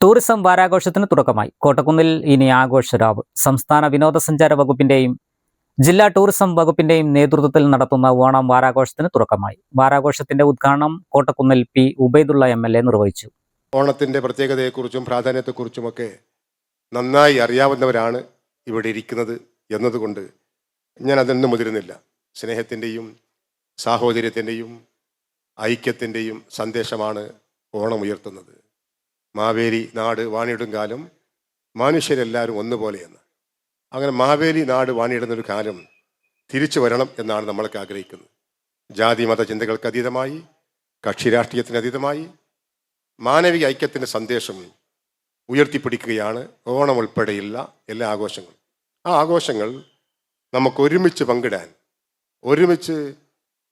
Tourism വാരാഘോഷത്തിന് തുടക്കമായി. കോട്ടക്കുന്നിൽ ഇനി ആഘോഷരാവ് സംസ്ഥാന വിനോദസഞ്ചാര വകുപ്പിന്റെയും ജില്ലാ ടൂറിസം വകുപ്പിന്റെയും നേതൃത്വത്തിൽ നടത്തുന്ന ഓണം വാരാഘോഷത്തിന് തുടക്കമായി. വാരാഘോഷത്തിന്റെ ഉദ്ഘാടനം കോട്ടക്കുന്നിൽ പി. ഉബൈദുള്ള എം എൽ നിർവഹിച്ചു. ഓണത്തിന്റെ പ്രത്യേകതയെക്കുറിച്ചും പ്രാധാന്യത്തെക്കുറിച്ചുമൊക്കെ നന്നായി അറിയാവുന്നവരാണ് ഇവിടെ ഇരിക്കുന്നത് എന്നതുകൊണ്ട് ഞാൻ അതൊന്നും മുതിരുന്നില്ല. സ്നേഹത്തിന്റെയും സാഹോദര്യത്തിന്റെയും ഐക്യത്തിന്റെയും സന്ദേശമാണ് ഓണം ഉയർത്തുന്നത്. മാവേലി നാട് വാണിയിടും കാലം മനുഷ്യരെല്ലാവരും ഒന്നുപോലെയെന്ന്. അങ്ങനെ മാവേലി നാട് വാണിയിടുന്നൊരു കാലം തിരിച്ചു വരണം എന്നാണ് നമ്മളൊക്കെ ആഗ്രഹിക്കുന്നത്. ജാതി മത ചിന്തകൾക്ക് അതീതമായി കക്ഷി രാഷ്ട്രീയത്തിന് അതീതമായി മാനവിക ഐക്യത്തിന്റെ സന്ദേശം ഉയർത്തിപ്പിടിക്കുകയാണ് ഓണം ഉൾപ്പെടെയുള്ള എല്ലാ ആഘോഷങ്ങളും. ആ ആഘോഷങ്ങൾ നമുക്ക് ഒരുമിച്ച് പങ്കിടാൻ ഒരുമിച്ച്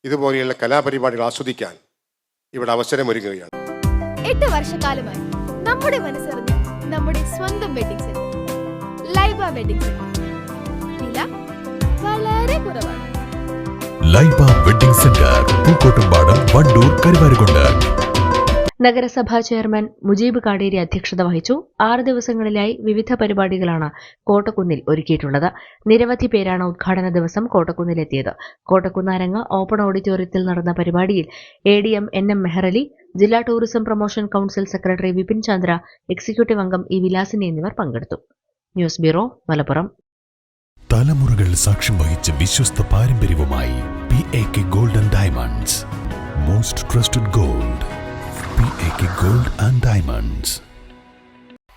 ഇതുപോലെയുള്ള കലാപരിപാടികൾ ആസ്വദിക്കാൻ ഇവിടെ അവസരമൊരുങ്ങുകയാണ്. എട്ട് വർഷക്കാലമായി നമ്മുടെ മനസ്സറിഞ്ഞ് നമ്മുടെ സ്വന്തം wedding centre Laiba wedding centre വില വളരെ കുറവാണ്. Laiba wedding centre Pookkottumpadam Wandoor Karuvarakundu. നഗരസഭാ ചെയർമാൻ മുജീബ് കാടേരി അധ്യക്ഷത വഹിച്ചു. ആറ് ദിവസങ്ങളിലായി വിവിധ പരിപാടികളാണ് കോട്ടക്കുന്നിൽ ഒരുക്കിയിട്ടുള്ളത്. നിരവധി പേരാണ് ഉദ്ഘാടന ദിവസം കോട്ടക്കുന്നിലെത്തിയത്. കോട്ടക്കുന്നാരങ്ങ് ഓപ്പൺ ഓഡിറ്റോറിയത്തിൽ നടന്ന പരിപാടിയിൽ A D M N M Meharali ജില്ലാ tourism promotion council secretary Vipin Chandra executive അംഗം ഇ വിലാസിനി എന്നിവർ പങ്കെടുത്തു. News bureau Malappuram. തലമുറകൾ സാക്ഷ്യം വഹിച്ച വിശ്വസ്ത പാരമ്പര്യവുമായി P A K golden diamonds. Most trusted gold P A K gold and diamonds.